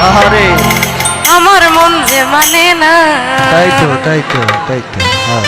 আহারে। আমার মন যে মানে না। তাই তো তাই তো তাই তো হ্যাঁ।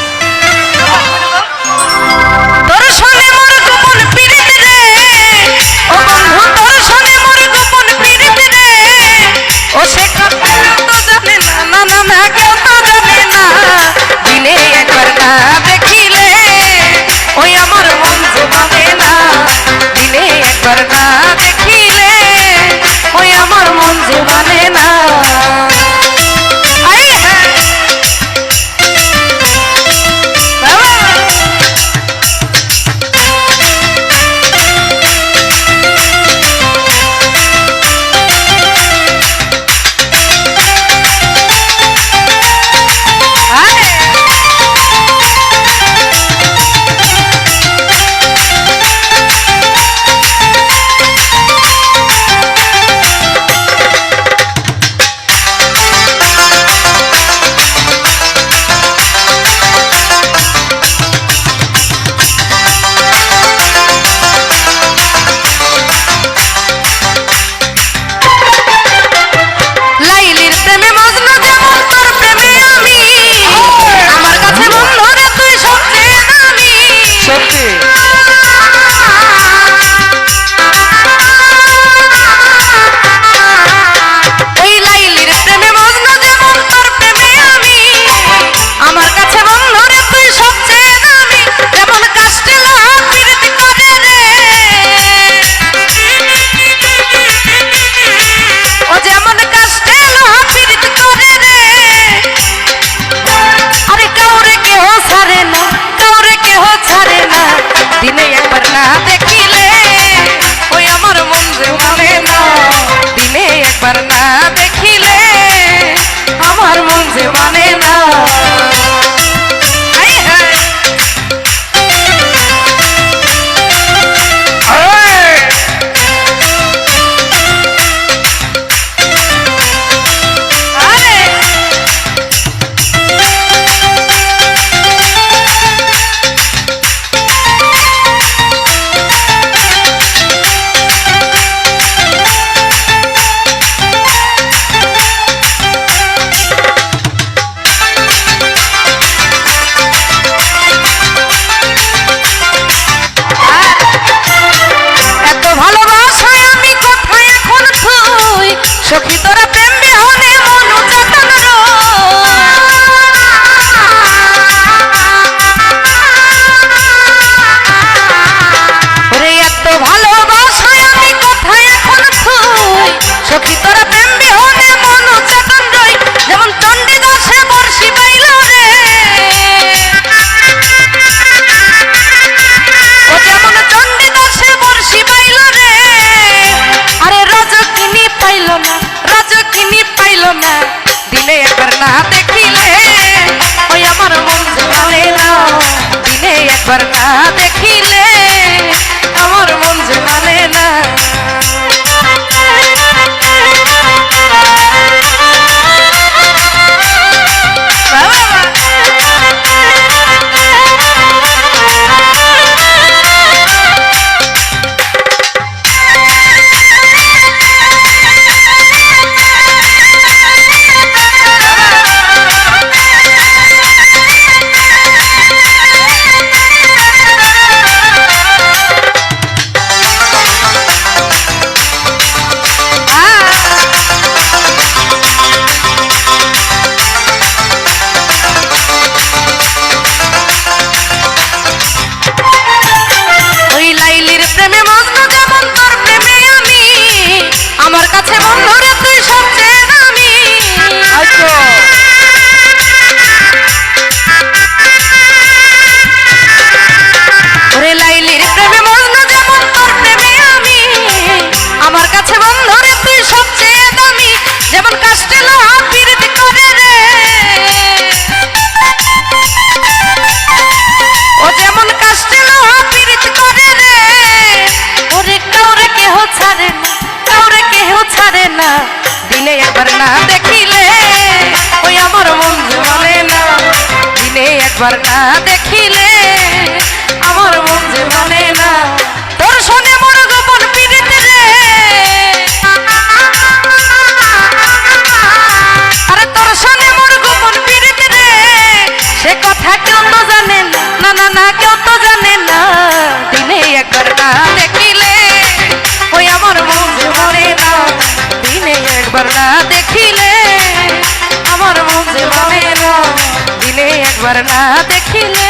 একবার না দেখিলে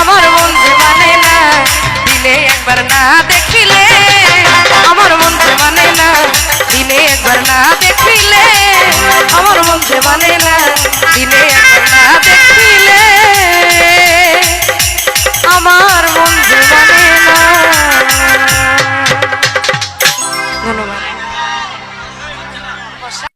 আমার মন যে মানে না, দিলে একবার না দেখিলে আমার মন যে মানে না, দিলে একবার না দেখিলে আমার মন যে মানে না, দিলে